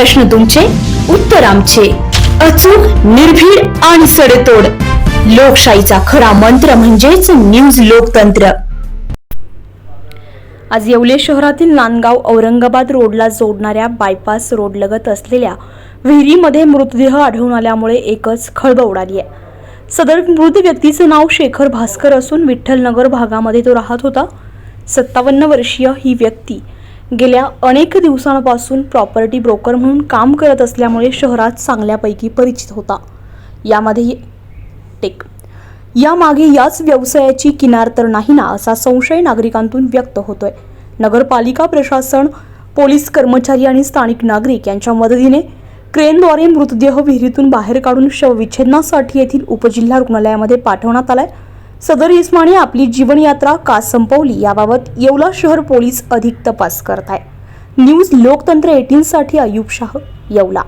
प्रश्न तुमचे उत्तर आमचे. अचूक निर्भीड आणि सडेतोड. लोकशाहीचा खरा मंत्र म्हणजेच न्यूज लोकतंत्र. आज येवले शहरातील नांदगाव औरंगाबाद रोडला जोडणाऱ्या बायपास रोडलगत असलेल्या विहिरीमध्ये मृतदेह आढळून आल्यामुळे एकच खळबळ उडाली आहे. सदर मृत व्यक्तीचं नाव शेखर भास्कर असून विठ्ठलनगर भागामध्ये तो राहत होता. सत्तावन्न वर्षीय ही व्यक्ती गेल्या अनेक दिवसांपासून प्रॉपर्टी ब्रोकर म्हणून काम करत असल्यामुळे शहरात चांगल्यापैकी परिचित होता. यामध्ये टेक यामागे याच व्यवसायाची किनार तर नाही ना असा संशय नागरिकांतून व्यक्त होतोय. नगरपालिका प्रशासन पोलीस कर्मचारी आणि स्थानिक नागरिक यांच्या मदतीने क्रेनद्वारे मृतदेह विहिरीतून बाहेर काढून शवविच्छेदनासाठी येथील उपजिल्हा रुग्णालयामध्ये पाठवण्यात आलाय. सदर इस्माने आपली जीवनयात्रा का संपवली याबाबत येवला शहर पोलीस अधिक तपास करत आहे न्यूज लोकतंत्र एटीनसाठी अयुब शाह येवला.